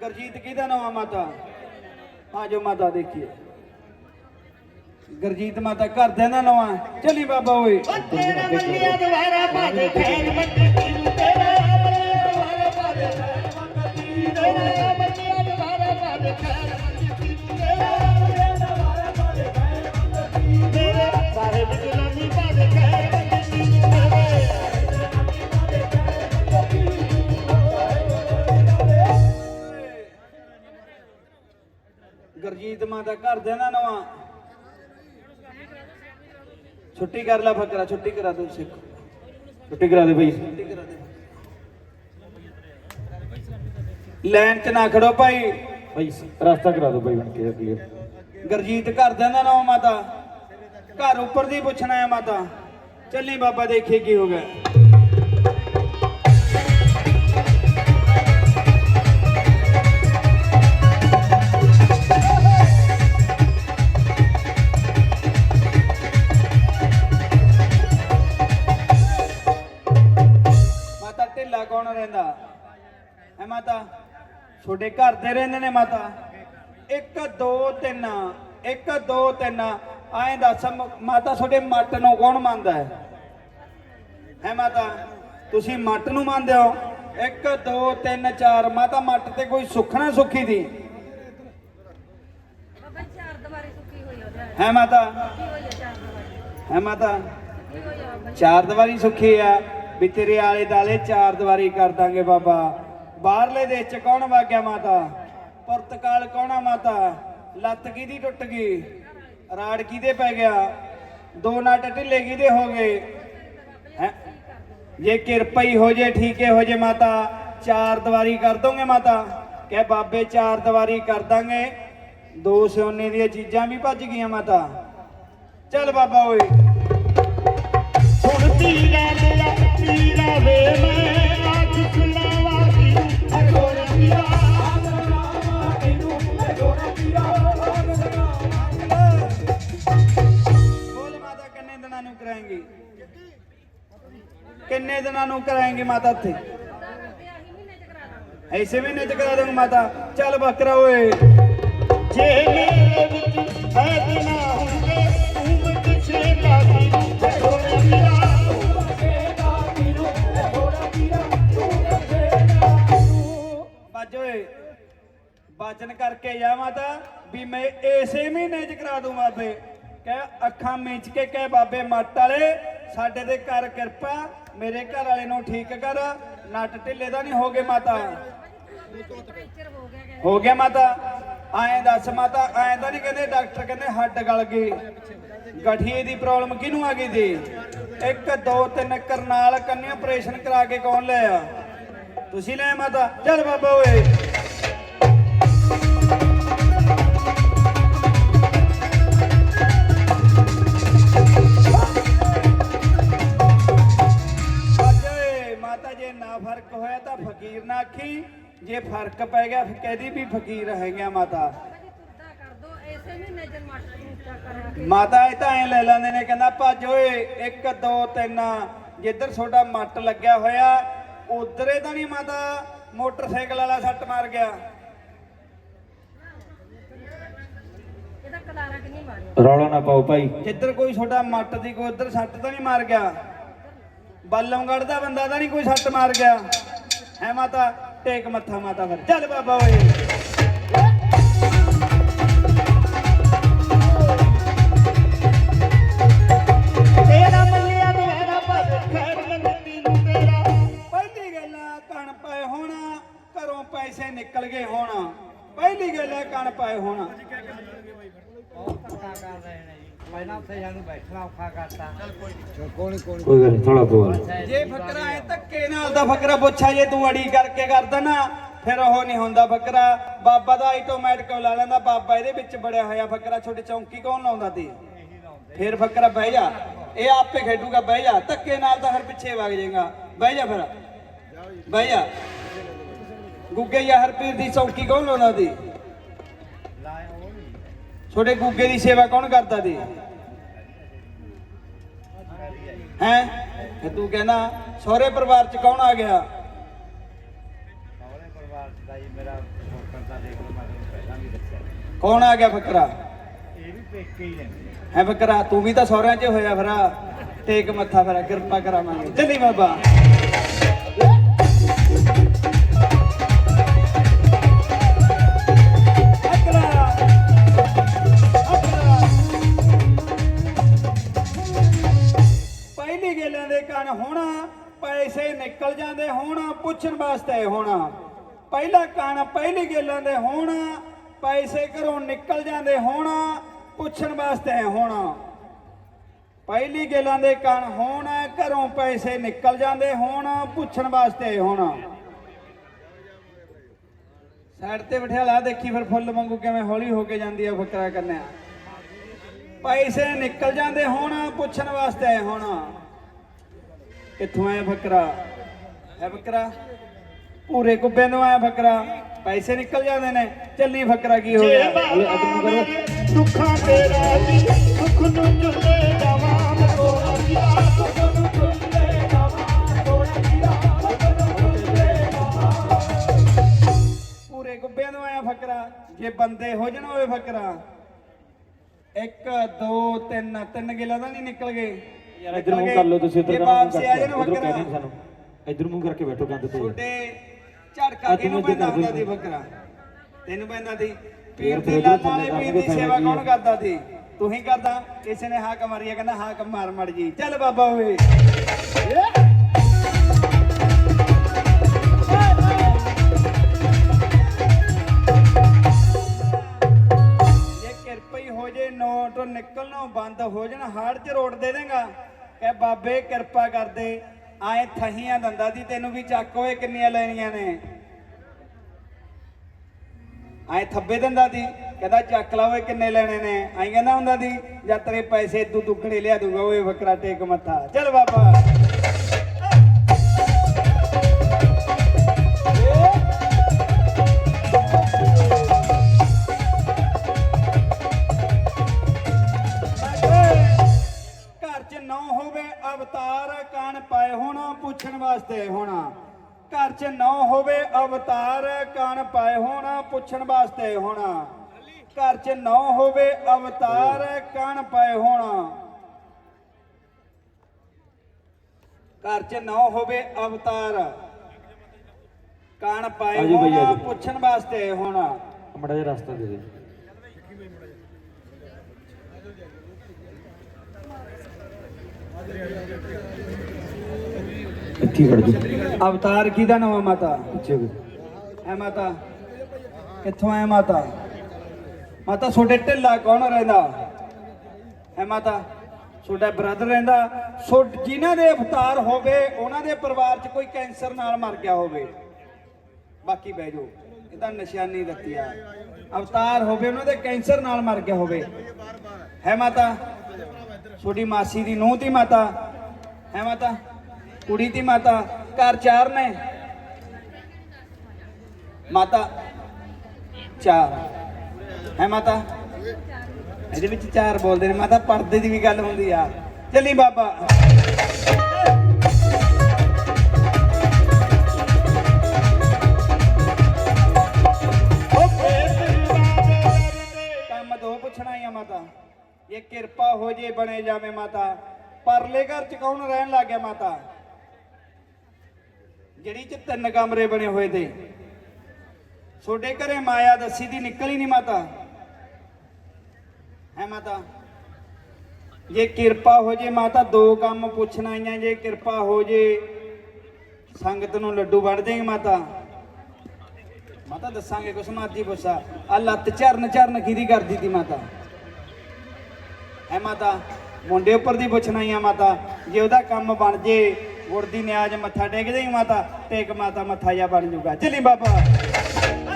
ਗੁਰਜੀਤ ਕਿਹਦਾ ਨਾਮ ਆ ਮਾਤਾ ਆ ਜੋ ਮਾਤਾ ਦੇਖੀਏ ਗੁਰਜੀਤ ਮਾਤਾ ਘਰਦਿਆਂ ਦਾ ਨਾਮ ਆ ਚੱਲੀ ਬਾਬਾ ਓਏ ਤੇਰਾ ਮੰਨਿਆ ਦੁਆਰਾ ਭਾਜੇ ਖੈਰ ਮੰਗੀ ਤੇਰਾ ਮੰਨਿਆ ਦੁਆਰਾ ਭਾਜੇ ਖੈਰ ਮੰਗੀ ਤੇਰਾ ਘਰਦਿਆਂ ਦਾ ਨਾਮ ਆ ਛੁੱਟੀ ਕਰ ਲੈ ਫਕਰਾ ਛੁੱਟੀ ਕਰਾ ਦੋ ਸਿੱਖ। ਛੁੱਟੀ ਕਰਾ ਦੇ ਬਈ। ਛੁੱਟੀ ਕਰਾ ਦੇ। ਲਾਈਨ 'ਚ ਨਾ ਖੜੋ ਭਾਈ। ਭਾਈ ਰਸਤਾ ਕਰਾ ਦਿਓ ਭਾਈ ਬਣ ਕੇ ਕਲੀਅਰ। ਗਰਜੀਤ ਘਰਦਿਆਂ ਦਾ ਨਾਮ ਮਾਤਾ। ਘਰ ਉੱਪਰ ਦੀ ਪੁੱਛਣਾ ਹੈ ਮਾਤਾ। ਚੱਲੀ ਬਾਬਾ ਦੇਖੇ ਕੀ ਹੋ ਗਿਆ। ਹੈ ਮਾਤਾ ਤੁਹਾਡੇ ਘਰ ਦੇ ਰਹਿੰਦੇ ਨੇ ਮਾਤਾ? 1 2 3 1 2 3 ਐਂ ਦੱਸ ਮਾਤਾ ਤੁਹਾਡੇ ਮੱਟ ਨੂੰ ਕੌਣ ਮੰਨਦਾ ਹੈ? ਹੈ ਮਾਤਾ ਤੁਸੀਂ ਮੱਟ ਨੂੰ ਮੰਨਦੇ ਹੋ? 1 2 3 4 ਮਾਤਾ ਮੱਟ ਤੇ ਕੋਈ ਸੁੱਖਣਾ ਸੁੱਖੀ ਦੀ? ਬਾਬਾ ਜੀ ਚਾਰ ਦੀਵਾਰੀ ਸੁੱਕੀ ਹੋਈ ਆ ਉਹਦੇ ਹੈ ਮਾਤਾ? ਹੈ ਮਾਤਾ? ਚਾਰ ਦੀਵਾਰੀ ਸੁੱਖੀ ਆ ਵੀ ਤੇਰੇ ਆਲੇ ਦਾਲੇ ਚਾਰ ਦੀਵਾਰੀ ਕਰ ਦਾਂਗੇ ਬਾਬਾ। ਬਾਹਰਲੇ ਦੇਸ਼ ਚ ਕੌਣ ਵਾਗਿਆ ਮਾਤਾ? ਪੁਰਤਗਾਲ ਕੌਣਾ ਮਾਤਾ? ਲੱਤ ਕਿਹਦੀ ਟੁੱਟ ਗਈ? ਰਾੜ ਕਿਹਦੇ ਪੈ ਗਿਆ? ਦੋ ਨਟ ਢਿੱਲੇ ਕਿਹਦੇ ਹੋ ਗਏ? ਹੈਂ? ਜੇ ਕਿਰਪਾ ਹੀ ਹੋ ਜੇ, ਠੀਕੇ ਹੋ ਜੇ ਮਾਤਾ। ਚਾਰ ਦੀਵਾਰੀ ਕਰ ਦੋਗੇ ਮਾਤਾ? ਕਹਿ ਬਾਬੇ, ਚਾਰ ਦੀਵਾਰੀ ਕਰ ਦਾਂਗੇ। ਦੋ ਸੋਨੇ ਦੀਆਂ ਚੀਜ਼ਾਂ ਵੀ ਭੱਜ ਗਈਆਂ ਮਾਤਾ। ਚੱਲ ਬਾਬਾ ਓਏ। ਨੂੰ ਤੇ ਐਸੇ ਮਹੀਨੇ ਚ ਕਰਾ ਦਾਂਗੇ ਮਾਤਾ। ਚੱਲ ਬੱਕਰਾ ਓਏ। ਜੇ ਮੇਰੇ ਵਿੱਚ ਹੈ ਦਿਨਾ ਹੁੰਦੇ ਤੂੰ ਪਿਛੇ ਲਾਗੀ ਅਗੋਰ ਪੀਰਾ ਬੱਜ ਓਏ। ਬਾਜਨ ਕਰਕੇ ਜਾ ਮਾਤਾ ਵੀ ਮੈਂ ਐਸੇ ਮਹੀਨੇ ਚ ਕਰਾ ਦੂੰ ਬਾਬੇ। ਕਹਿ ਅੱਖਾਂ ਮੀਚ ਕੇ ਕਹਿ ਬਾਬੇ ਮੱਟ ਵਾਲੇ ਸਾਡੇ ਦੇ ਕਰ ਕਿਰਪਾ ਮੇਰੇ ਘਰ ਵਾਲੇ ਨੂੰ ਠੀਕ ਕਰ, ਨੱਟ ਢਿੱਲੇ ਦਾ ਨਹੀਂ ਹੋ ਗਏ ਮਾਤਾ? ਹੋ ਗਿਆ ਮਾਤਾ। ਐਂ ਦੱਸ ਮਾਤਾ, ਐਂ ਤਾਂ ਨਹੀਂ ਕਹਿੰਦੇ ਡਾਕਟਰ ਕਹਿੰਦੇ ਹੱਡ ਗਲ ਗਈ ਗਠੀਏ ਦੀ ਪ੍ਰੋਬਲਮ ਕਿਹਨੂੰ ਆ ਗਈ ਸੀ 1 2 3 ਕਰਨਾਲ ਕੰਨੀ ਆਪਰੇਸ਼ਨ ਕਰਾ ਕੇ ਕੌਣ ਲਿਆ? ਤੁਸੀਂ ਲੈ ਮਾਤਾ? ਚੱਲ ਬਾਬਾ ਓਏ। ਫਕੀਰ ਨਾ ਆਖੀ ਜੇ ਫ਼ਰਕ ਪੈ ਗਿਆ ਫਿਰ ਕਹਦੀ ਵੀ ਫਕੀਰ ਹੈਗਾ ਮਾਤਾ। ਮਾਤਾ ਇਹ ਤਾਂ ਐ ਲੈ ਲੈਂਦੇ ਨੇ ਕਹਿੰਦਾ ਭੱਜ ਓਏ 1 2 3 ਜਿੱਧਰ ਤੁਹਾਡਾ ਮੱਟ ਲੱਗਿਆ ਹੋਇਆ ਉਧਰੇ ਤਾਂ ਨਹੀਂ ਮਾਤਾ ਮੋਟਰਸਾਈਕਲ ਵਾਲਾ ਸੱਟ ਮਾਰ ਗਿਆ। ਰੌਲਾ ਨਾ ਪਾਓ ਭਾਈ। ਜਿੱਧਰ ਕੋਈ ਤੁਹਾਡਾ ਮੱਟ ਦੀ ਕੋਈ ਉਧਰ ਸੱਟ ਤਾਂ ਨਹੀਂ ਮਾਰ ਗਿਆ। ਬਾਲਮਗੜ ਦਾ ਬੰਦਾ ਤਾਂ ਨਹੀਂ ਕੋਈ ਸੱਟ ਮਾਰ ਗਿਆ। ਹੈ ਮਾਤਾ ਟੇਕ ਮੱਥਾ ਮਾਤਾ ਫਿਰ ਚੱਲ ਬਾਬਾ ਓਏ। ਤੇਰਾ ਮੰਨਿਆ ਦੁਆਰਾ ਭਾਜੇ ਪਹਿਲੀ ਗੱਲ ਆ ਕਣ ਪਏ ਹੋਣਾ। ਘਰੋਂ ਪੈਸੇ ਨਿਕਲ ਗਏ ਹੋਣਾ ਪਹਿਲੀ ਗੱਲ ਆ ਕਣ। ਪਏ ਹੋਣਾ ਕੋਈ ਗੱਲ ਥੋੜਾ ਬੋਲ। ਜੇ ਫਕਰਾ ਐ ਧੱਕੇ ਨਾਲ ਦਾ ਫਕਰਾ ਪੁੱਛਾ ਜੇ ਤੂੰ ਅੜੀ ਕਰਕੇ ਕਰਦਾ ਨਾ ਫਿਰ ਉਹ ਨਹੀਂ ਹੁੰਦਾ ਫਕਰਾ ਬਾਬਾ ਦਾ ਆਟੋਮੈਟਿਕ ਲਾ ਲੈਂਦਾ ਬਾਬਾ ਇਹਦੇ ਵਿੱਚ ਬੜਿਆ ਹੋਇਆ ਫਕਰਾ ਛੋਟੇ ਚੌਂਕੀ ਕੌਣ ਲਾਉਂਦਾ ਤੀ ਫਿਰ ਫਕਰਾ ਬਹਿ ਜਾ ਇਹ ਆਪੇ ਖੇਡੂਗਾ ਬਹਿ ਜਾ ਧੱਕੇ ਨਾਲ ਤਾਂ ਫਿਰ ਪਿੱਛੇ ਵਗ ਜਾਏਗਾ। ਬਹਿ ਜਾ ਫਿਰ ਬਹਿ ਜਾ। ਗੁੱਗੇ ਯਾ ਹਰਪੀਰ ਦੀ ਚੌਂਕੀ ਕੌਣ ਲਾਉਂਦਾ ਤੀ ਛੋਟੇ ਗੁੱਗੇ ਦੀ ਸੇਵਾ ਕੌਣ ਕਰਦਾ ਤੀ ਹੈਂ? ਤੇ ਤੂੰ ਕਹਿੰਦਾ ਸਹੁਰੇ ਪਰਿਵਾਰ ਚ ਕੌਣ ਆ ਗਿਆ? ਸਹੁਰੇ ਪਰਿਵਾਰ ਚ ਤਾਂ ਜੀ ਮੇਰਾ ਕੌਣ ਆ ਗਿਆ ਫਕਰਾ? ਇਹ ਵੀ ਪੇਕੇ ਹੀ ਲੈਂਦੇ ਹੈ ਫਕਰਾ ਤੂੰ ਵੀ ਤਾਂ ਸਹੁਰਿਆਂ 'ਚ ਹੋਇਆ ਫਰਾ। ਟੇਕ ਮੱਥਾ ਫਰਾ ਕਿਰਪਾ ਕਰਾਵਾਂਗੇ। ਚੱਲੀ ਬਾਬਾ। ਨਿਕਲ ਜਾਂਦੇ ਹੋਣ, ਪੁੱਛਣ ਵਾਸਤੇ ਹੋਣਾ। ਪਹਿਲਾ ਕਣ ਪਹਿਲੀ ਗੱਲਾਂ ਦੇ ਹੋਣਾ, ਪੈਸੇ ਘਰੋਂ ਨਿਕਲ ਜਾਂਦੇ ਹੋਣਾ, ਪੁੱਛਣ ਵਾਸਤੇ ਹੋਣਾ। ਪਹਿਲੀ ਗੱਲਾਂ ਦੇ ਕੰਨ ਹੋਣਾ, ਘਰੋਂ ਪੈਸੇ ਨਿਕਲ ਜਾਂਦੇ ਹੋਣਾ, ਪੁੱਛਣ ਵਾਸਤੇ ਹੋਣਾ। ਸਾਈਡ ਤੇ ਬਿਠਾ ਦੇਖੀ ਫਿਰ ਫੁੱਲ ਵਾਂਗੂ ਕਿਵੇਂ ਹੌਲੀ ਹੋ ਕੇ ਜਾਂਦੀ ਆ ਫਕਰਾ ਕਰਨਿਆ ਪੈਸੇ ਨਿਕਲ ਜਾਂਦੇ ਹੋਣ, ਪੁੱਛਣ ਵਾਸਤੇ ਹੋਣਾ। ਕਿੱਥੋਂ ਆਇਆ ਫਕਰਾ? ਹੈ ਫਕਰਾ ਪੂਰੇ ਕੁੱਬੇ ਤੋਂ ਆਇਆ ਫਕਰਾ ਪੈਸੇ ਨਿਕਲ ਜਾਂਦੇ ਨੇ। ਚੱਲੀ ਫਕਰਾ ਕੀ ਹੋ ਜੇ ਗਿਆ ਬਾਬਾ ਮੈਂ ਦੁੱਖਾਂ ਤੇ ਰਾਜੀ ਦੁੱਖ ਨੂੰ ਚੁੱਲੇ ਜਾਵਾਂ ਨੂੰ ਨੂੰ ਪੂਰੇ ਗੁੱਬਿਆਂ ਤੋਂ ਆਇਆ ਫਕਰਾ ਜੇ ਬੰਦੇ ਹੋ ਜਾਣ ਹੋਵੇ ਫਕਰਾ ਇੱਕ ਦੋ ਤਿੰਨ ਤਿੰਨ ਗਿਲਾ ਤਾਂ ਨਹੀਂ ਨਿਕਲ ਗਏ। ਯਾਰ ਇੱਧਰ ਮੂੰਹ ਕਰ ਲਓ ਤੁਸੀਂ ਦਾ ਜਾਣ ਕਰਕੇ ਇਧਰੋਂ ਫਕਰਾ ਕਹਿ ਰਹੇ ਸਾਨੂੰ। ਇੱਧਰ ਮੂੰਹ ਕਰਕੇ ਬੈਠੋ ਕੰਧ ਤੇ। ਛੋਟੇ ਝੜਕਾ ਤੂੰ ਇੱਧਰ ਪੈਂਦਾ ਹੁੰਦਾ ਦੇ। ਫਕਰਾ ਤੈਨੂੰ ਪੈਂਦਾ ਸੀ ਪੀਰ ਦੀ ਇੱਧਰ ਲਾਲਾਂ ਵਾਲੇ ਪੀਰ ਦੀ ਸੇਵਾ ਕੀ ਕੌਣ? ਕਰਦਾ ਸੀ? ਤੂੰ ਹੀ ਕਰਦਾ ਕਿਸੇ ਨੇ ਹਾਕ ਮਾਰੀ ਕਹਿੰਦਾ ਹਾਕ ਮਾਰ ਮੜ ਜੀ। ਚੱਲ ਬਾਬਾ ਓਏ। ਨੋਟ ਨਿਕਲਣੋਂ ਬੰਦ ਹੋ ਜਾਣ ਹਾੜ ਚ ਰੋੜ ਦੇ ਦੇਗਾ। ਕਹੇ ਬਾਬੇ ਕਿਰਪਾ ਕਰ ਦੇ। ਆਏ ਥਹੀਆਂ ਦੰਦਾ ਦੀ, ਤੈਨੂੰ ਵੀ ਚੱਕ ਓਏ, ਕਿੰਨੀਆਂ ਲੈਣੀਆਂ ਨੇ। ਆਏ ਥੱਬੇ ਦੰਦਾ ਦੀ, ਕਹਿੰਦਾ ਚੱਕ ਲਾ ਓਏ, ਕਿੰਨੇ ਲੈਣੇ ਨੇ। ਆਈ ਕਹਿੰਦਾ ਹੁੰਦਾ ਦੀ ਜਾਂ ਤੇਰੇ ਪੈਸੇ ਤੂੰ ਦੁੱਗਣੇ ਲਿਆ ਦੂੰਗਾ ਓਏ ਬੱਕਰਾ ਟੇਕ ਮੱਥਾ। ਚੱਲ ਬਾਬਾ। ਪੁੱਛਣ ਵਾਸਤੇ ਹੋਣਾ। ਘਰ 'ਚ ਨੌ ਹੋਵੇ ਅਵਤਾਰ ਕਾਨ ਪਾਏ ਹੋਣਾ ਪੁੱਛਣ ਵਾਸਤੇ ਹੋਣਾ। ਘਰ 'ਚ ਨੌ ਹੋਵੇ ਅਵਤਾਰ ਕਾਨ ਪਾਏ ਹੋਣਾ। ਘਰ 'ਚ ਨੌ ਹੋਵੇ ਅਵਤਾਰ ਕਾਨ ਪਾਏ ਹੋਣਾ। ਪੁੱਛਣ ਵਾਸਤੇ ਹੋਣਾ। ਮੜਾ ਜਿਹਾ ਰਸਤਾ ਦੇ ਦੇ ਇੱਥੇ ਖੜ ਜਾ ਅਵਤਾਰ ਕਿਹਦਾ ਨਾਮ ਆ ਮਾਤਾ? ਪਿੱਛੇ ਹੋ ਐ ਮਾਤਾ ਕਿੱਥੋਂ ਆਇਆ ਮਾਤਾ? ਮਾਤਾ ਤੁਹਾਡੇ ਢਿੱਲਾ ਕੌਣ ਰਹਿੰਦਾ? ਹੈ ਮਾਤਾ ਤੁਹਾਡਾ ਬ੍ਰਦਰ ਰਹਿੰਦਾ। ਸੋ ਜਿਨ੍ਹਾਂ ਦੇ ਅਵਤਾਰ ਹੋਵੇ ਉਹਨਾਂ ਦੇ ਪਰਿਵਾਰ 'ਚ ਕੋਈ ਕੈਂਸਰ ਨਾਲ ਮਰ ਗਿਆ ਹੋਵੇ। ਬਾਕੀ ਬਹਿ ਜਾਓ। ਇਹ ਤਾਂ ਨਿਸ਼ਾਨੀ ਦਿੱਤੀ ਆ। ਅਵਤਾਰ ਹੋਵੇ ਉਹਨਾਂ ਦੇ ਕੈਂਸਰ ਨਾਲ ਮਰ ਗਿਆ ਹੋਵੇ। ਹੈ ਮਾਤਾ ਤੁਹਾਡੀ ਮਾਸੀ ਦੀ ਨੂੰਹ ਦੀ ਮਾਤਾ। ਹੈ ਮਾਤਾ ਕੁੜੀ ਦੀ ਮਾਤਾ, ਘਰ ਚਾਰ ਨੇ। ਮਾਤਾ ਚਾਰ। ਹੈ ਮਾਤਾ? ਇਹਦੇ ਵਿੱਚ ਚਾਰ ਬੋਲਦੇ ਨੇ। ਮਾਤਾ, ਪਰਦੇ ਦੀ ਵੀ ਗੱਲ ਹੁੰਦੀ ਆ। ਚੱਲੀ ਬਾਬਾ। ਕੰਮ ਦੋ ਪੁੱਛਣਾ ਹੀ ਆ ਮਾਤਾ। ਇਹ ਕਿਰਪਾ ਹੋ ਜੇ ਬਣੇ ਜਾਵੇ ਮਾਤਾ। ਪਰਲੇ ਘਰ ਚ ਕੌਣ ਰਹਿਣ ਲੱਗ ਗਿਆ ਮਾਤਾ? ਜਿਹੜੀ ਚ ਤਿੰਨ ਕਮਰੇ ਬਣੇ ਹੋਏ ਤੇ। ਛੋਡੇ ਘਰੇ ਮਾਇਆ ਦੱਸੀ ਦੀ ਨਿਕਲ ਹੀ ਨਹੀਂ ਮਾਤਾ। ਹੈ ਮਾਤਾ? ਜੇ ਕਿਰਪਾ ਹੋ ਜੇ ਮਾਤਾ, ਦੋ ਕੰਮ ਪੁੱਛਣ ਆਈਆਂ, ਜੇ ਕਿਰਪਾ ਹੋ ਜੇ ਸੰਗਤ ਨੂੰ ਲੱਡੂ ਵੜ ਦੇਂਗੇ ਮਾਤਾ। ਮਾਤਾ, ਦੱਸਾਂਗੇ ਕੁਛ ਮਾਤੀ ਪੁੱਛਾ। ਆ ਲੱਤ ਚਰਨ ਚਰਨ ਕਿਹਦੀ ਕਰਦੀ ਤੀ ਮਾਤਾ? ਹੈ ਮਾਤਾ? ਮੁੰਡੇ ਉੱਪਰ ਦੀ ਪੁੱਛਣਾ ਹੀ ਆ ਮਾਤਾ। ਜੇ ਉਹਦਾ ਕੰਮ ਬਣ ਜੇ ਗੁਰਦੀ ਨਿਆਜ ਮੱਥਾ ਟੇਕ ਦੇਈ ਮਾਤਾ ਟੇਕ ਮਾਤਾ ਮੱਥਾ ਜਾ ਬਣ ਜੂਗਾ। ਚਲੀ ਬਾਬਾ।